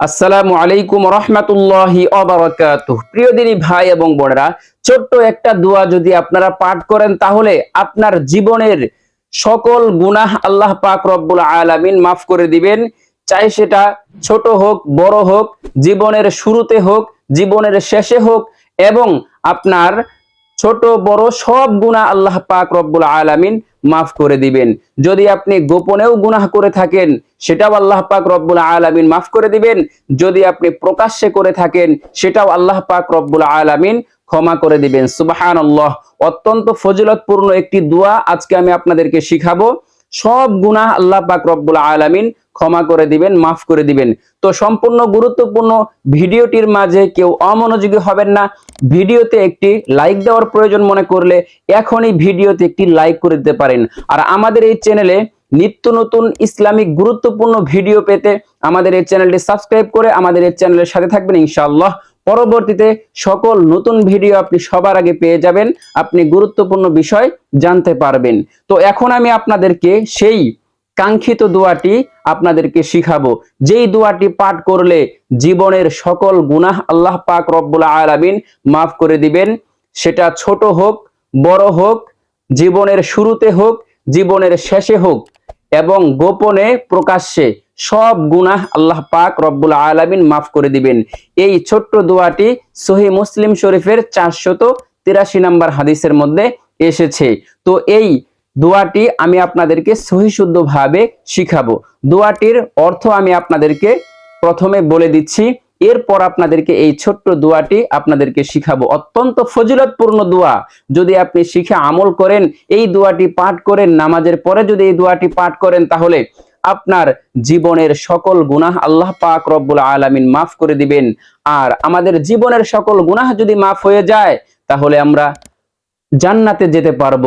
আসসালামু আলাইকুম রহমাতুল্লাহি অবরাকাতুহ। প্রিয় দিনী ভাই এবং বোনেরা, ছোট্ট একটা দোয়া যদি আপনারা পাঠ করেন, তাহলে আপনার জীবনের সকল গুনাহ আল্লাহ পাক রব্বুল আলামিন মাফ করে দিবেন। চাই সেটা ছোট হোক, বড় হোক, জীবনের শুরুতে হোক, জীবনের শেষে হোক, এবং আপনার ছোট, বড় সব গুনাহ আল্লাহ পাক রব্বুল আলামিন মাফ করে দিবেন। যদি আপনি গোপনেও গুনাহ করে থাকেন, সেটাও আল্লাহ পাক রব্বুল আলামিন মাফ করে দিবেন। যদি আপনি প্রকাশ্যে করে থাকেন, সেটাও আল্লাহ পাক রব্বুল আলামিন ক্ষমা করে দিবেন। সুবহানাল্লাহ। অত্যন্ত ফজিলতপূর্ণ একটি দোয়া আজকে আমি আপনাদেরকে শিখাবো। সব গুনাহ আল্লাহ পাক রব্বুল আলামিন ক্ষমা করে দিবেন, মাফ করে দিবেন। তো সম্পূর্ণ গুরুত্বপূর্ণ ভিডিওটির মাঝে কেউ অমনোযোগী হবেন না। ভিডিওতে একটি লাইক দেওয়ার প্রয়োজন মনে করলে এখনই ভিডিওতে একটি লাইক করে দিতে পারেন। আর আমাদের এই চ্যানেলে নিত্য নতুন ইসলামিক গুরুত্বপূর্ণ ভিডিও পেতে আমাদের এই চ্যানেলটি সাবস্ক্রাইব করে আমাদের এই চ্যানেলের সাথে থাকবেন ইনশাআল্লাহ। পরবর্তীতে সকল নতুন ভিডিও আপনি সবার আগে পেয়ে যাবেন। আপনি গুরুত্বপূর্ণ বিষয় জানতে পারবেন। তো এখন আমি আপনাদেরকে সেই কাঙ্ক্ষিত দোয়াটি আপনাদেরকে শিখাবো। যেই দোয়াটি পাঠ করলে জীবনের সকল গুনাহ আল্লাহ পাক রব্বুল আলামিন মাফ করে দিবেন। সেটা ছোট হোক, বড় হোক, জীবনের শুরুতে হোক, জীবনের শেষে হোক এবং গোপনে প্রকাশ্যে সব গুনাহ আল্লাহ পাক রব্বুল আলামিন মাফ করে দিবেন। এই ছোট্ট দোয়াটি সহি মুসলিম শরীফের চারশত তিরাশি নম্বর হাদিসের মধ্যে এসেছে। তো এই দোয়াটি আমি আপনাদেরকে সহিশুদ্ধভাবে শিখাবো। দোয়াটির অর্থ আমি আপনাদেরকে প্রথমে বলে দিচ্ছি, এরপর আপনাদেরকে এই ছোট্ট দোয়াটি আপনাদেরকে শিখাবো। অত্যন্ত ফজিলতপূর্ণ দোয়া। যদি আপনি শিখে আমল করেন, এই দোয়াটি পাঠ করেন, নামাজের পরে যদি এই দোয়াটি পাঠ করেন, তাহলে আপনার জীবনের সকল গুনাহ আল্লাহ পাক রব্বুল আলামিন মাফ করে দিবেন। আর আমাদের জীবনের সকল গুনাহ যদি মাফ হয়ে যায়, তাহলে আমরা জান্নাতে যেতে পারব।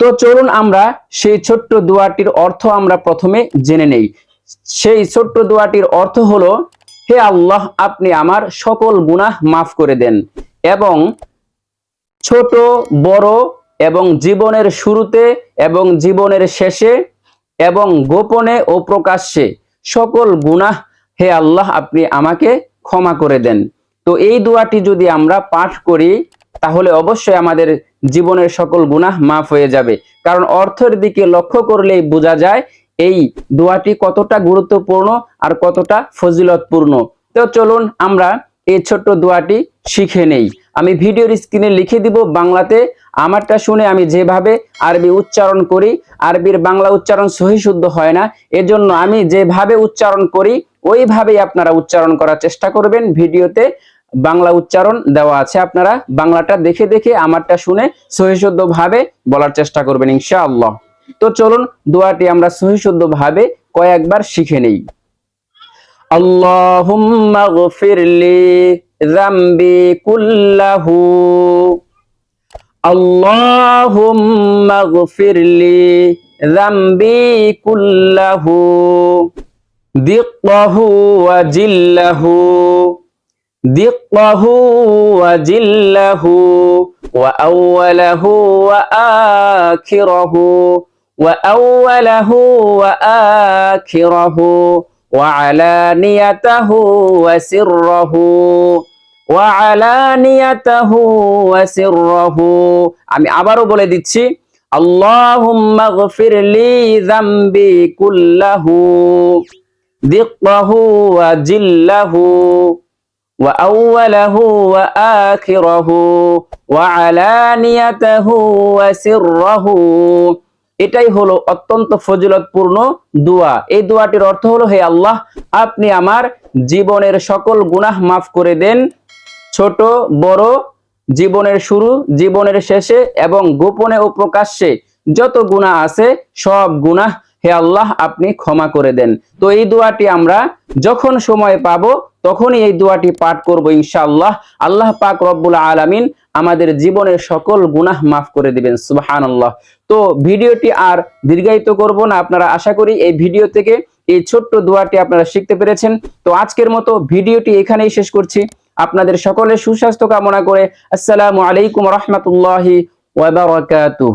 তো চলুন আমরা সেই ছোট্ট দোয়াটির অর্থ আমরা প্রথমে জেনে নেই। সেই ছোট্ট দোয়াটির অর্থ হলো, হে আল্লাহ, আপনি আমার সকল গুনাহ মাফ করে দেন এবং ছোট, বড় এবং জীবনের শুরুতে এবং জীবনের শেষে এবং গোপনে ও প্রকাশ্যে সকল গুনাহ, হে আল্লাহ, আপনি আমাকে ক্ষমা করে দেন। তো এই দোয়াটি যদি আমরা পাঠ করি, তাহলে অবশ্যই আমাদের জীবনের সকল গুনাহ মাফ হয়ে যাবে। কারণ অর্থের দিকে লক্ষ্য করলেই বোঝা যায়, এই দোয়াটি কতটা গুরুত্বপূর্ণ আর কতটা ফজিলতপূর্ণ। তো চলুন আমরা এই ছোট্ট দোয়াটি শিখে নেই। আমি ভিডিওর স্ক্রিনে লিখে দিব বাংলাতে। আমারটা শুনে আমি যেভাবে আরবি উচ্চারণ করি, আরবির বাংলা উচ্চারণ সহি শুদ্ধ হয় না, এজন্য আমি যেভাবে উচ্চারণ করি, ওইভাবেই আপনারা উচ্চারণ করার চেষ্টা করবেন ভিডিওতে। বাংলা উচ্চারণ দেওয়া আছে। আপনারা বাংলাটা দেখে দেখে আমারটা শুনে সহিশুদ্ধ ভাবে বলার চেষ্টা করবেন ইনশাআল্লাহ। তো চলুন দোয়াটি আমরা সহিশুদ্ধ ভাবে কয়েকবার শিখে নেই। দিক্কাহু ওয়া জিল্লাহু। دقه وجله وأوله وآخره وأوله وآخره وعلانيته وسره وعلانيته وسره আমি আবারও বলে দিচ্ছি اللهم اغفر لي ذنبي كله دقه وجله وأوله وآخره وعلانيته وسره এটাই হলো অত্যন্ত ফজিলতপূর্ণ দোয়া এই দোয়াটির অর্থ হলো হে আল্লাহ আপনি আমার জীবনের সকল গুনাহ মাফ করে দেন ছোট বড় জীবনের শুরু জীবনের শেষে এবং গোপনে ও প্রকাশ্যে যত গুনাহ আছে সব গুনাহ হে আল্লাহ আপনি ক্ষমা করে দেন তো এই দোয়াটি আমরা যখন সময় পাবো তখনই এই দোয়াটি পাঠ করব ইনশাআল্লাহ। আল্লাহ পাক রব্বুল আলামিন আমাদের জীবনের সকল গুনাহ মাফ করে দিবেন, সুবহানাল্লাহ। তো ভিডিওটি আর দীর্ঘায়িত করব না, আপনারা আশা করি এই ভিডিও থেকে এই ছোট্ট দোয়াটি আপনারা শিখতে পেরেছেন। তো আজকের মতো ভিডিওটি এখানেই শেষ করছি। আপনাদের সকলের সুস্বাস্থ্য কামনা করে আসসালামু আলাইকুম রহমতুল্লাহি ওয়া বারাকাতুহু।